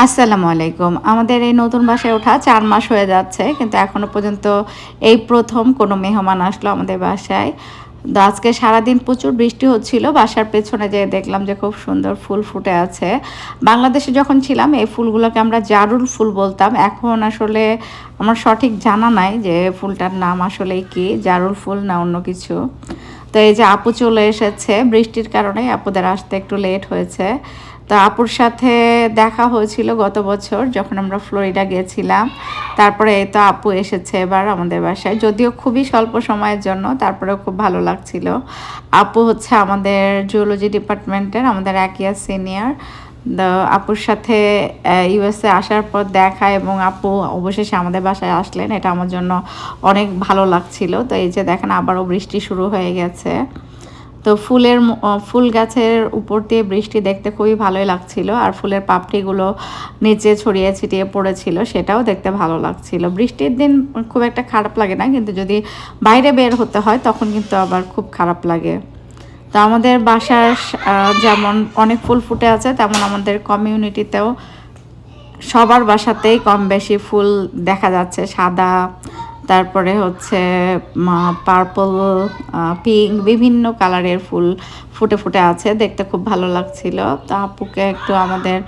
আসসালামু আলাইকুম। আমাদের এই নতুন বাসায় ওঠা চার মাস হয়ে যাচ্ছে, কিন্তু এখনও পর্যন্ত এই প্রথম কোনো মেহমান আসলো আমাদের বাসায়। তো আজকে সারাদিন প্রচুর বৃষ্টি হচ্ছিল, বাসার পেছনে যেয়ে দেখলাম যে খুব সুন্দর ফুল ফুটে আছে। বাংলাদেশে যখন ছিলাম, এই ফুলগুলোকে আমরা জারুল ফুল বলতাম। এখন আসলে আমার সঠিক জানা নাই যে ফুলটার নাম আসলে কি, জারুল ফুল না অন্য কিছু। তো এই যে আপু চলে এসেছে, বৃষ্টির কারণে আপুদের আসতে একটু লেট হয়েছে। তো আপুর সাথে দেখা হয়েছিল গত বছর যখন আমরা ফ্লোরিডা গিয়েছিলাম তারপরে এই তো আপু এসেছে এবার আমাদের বাসায়। যদিও খুবই স্বল্প সময়ের জন্য, তারপরেও খুব ভালো লাগছিল। আপু হচ্ছে আমাদের জুওলজি ডিপার্টমেন্টের আমাদের এক ইয়ার সিনিয়র আপুর সাথে ইউএসএ আসার পর দেখা এবং আপু অবশেষে আমাদের বাসায় আসলেন। এটা আমার জন্য অনেক ভালো লাগছিল। তো এই যে দেখেন, আবারও বৃষ্টি শুরু হয়ে গেছে। তো ফুলের ফুল গাছের উপর দিয়ে বৃষ্টি দেখতে খুবই ভালোই লাগছিল। আর ফুলের পাপড়িগুলো নিচে ছড়িয়ে ছিটিয়ে পড়েছিল, সেটাও দেখতে ভালো লাগছিল। বৃষ্টির দিন খুব একটা খারাপ লাগে না, কিন্তু যদি বাইরে বের হতে হয়, তখন কিন্তু আবার খুব খারাপ লাগে। তো আমাদের বাসার যেমন অনেক ফুল ফুটে আছে, তেমন আমাদের কমিউনিটিতেও সবার বাসাতেই কম বেশি ফুল দেখা যাচ্ছে। সাদা, তারপরে হচ্ছে পার্পল পিঙ্ক বিভিন্ন কালারের ফুল ফুটে ফুটে আছে। দেখতে খুব ভালো লাগছিল। তো আপুকে একটু আমাদের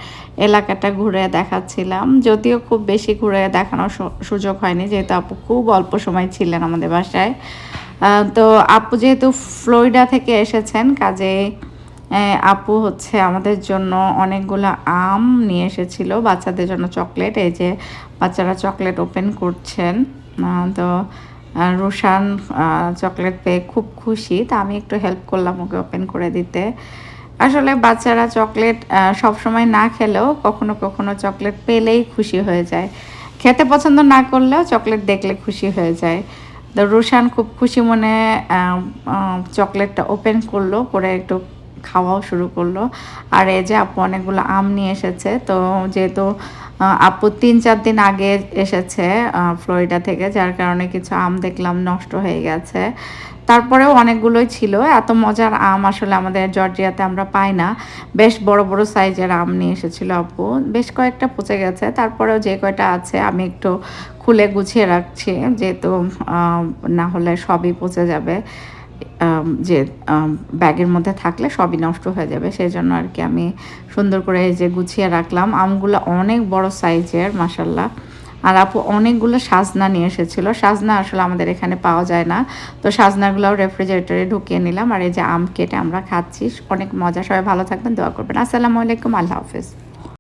এলাকাটা ঘুরে দেখাচ্ছিলাম। যদিও খুব বেশি ঘুরে দেখানোর সুযোগ হয়নি, যেহেতু আপু খুব অল্প সময় ছিলেন আমাদের বাসায়। তো আপু যেহেতু ফ্লোরিডা থেকে এসেছেন, কাজে আপু হচ্ছে আমাদের জন্য অনেকগুলো আম নিয়ে এসেছিল, বাচ্চাদের জন্য চকলেট, এই যে বাচ্চারা চকলেট ওপেন করছেন তো রোশান চকলেট পেয়ে খুব খুশি, তা আমি একটু হেল্প করলাম ওকে ওপেন করে দিতে। আসলে বাচ্চারা চকলেট সব সময় না খেলেও কখনো কখনো চকলেট পেলেই খুশি হয়ে যায়। খেতে পছন্দ না করলেও চকলেট দেখলে খুশি হয়ে যায়। রোশান খুব খুশি মনে চকলেটটা ওপেন করল করে একটু খাওয়াও শুরু করল। আর এই যে আপু অনেকগুলো আম নিয়ে এসেছে, তো যেহেতু আপু তিন চার দিন আগে এসেছে ফ্লোরিডা থেকে, যার কারণে কিছু আম দেখলাম নষ্ট হয়ে গেছে। তারপরেও অনেকগুলোই ছিল, এত মজার আম আসলে আমাদের জর্জিয়াতে আমরা পাই না। বেশ বড় বড় সাইজের আম নিয়ে এসেছিল আপু, বেশ কয়েকটা পচে গেছে, তারপরেও যে কয়টা আছে আমি একটু খুলে গুছিয়ে রাখছি, যেহেতু না হলে সবই পচে যাবে। যে ব্যাগের মধ্যে থাকলে সবই নষ্ট হয়ে যাবে। সেই জন্য আর কি আমি সুন্দর করে এই যে গুছিয়ে রাখলাম। আমগুলো অনেক বড় সাইজের মাসাল্লাহ আর আপু অনেকগুলো সাজনা নিয়ে এসেছিল। সাজনা আসলে আমাদের এখানে পাওয়া যায় না। তো সাজনাগুলোও রেফ্রিজারেটরে ঢুকিয়ে নিলাম। আর এই যে আম কেটে আমরা খাচ্ছি। অনেক মজা। সবাই ভালো থাকবেন, দোয়া করবেন। আসসালামু আলাইকুম। আল্লাহ হাফেজ।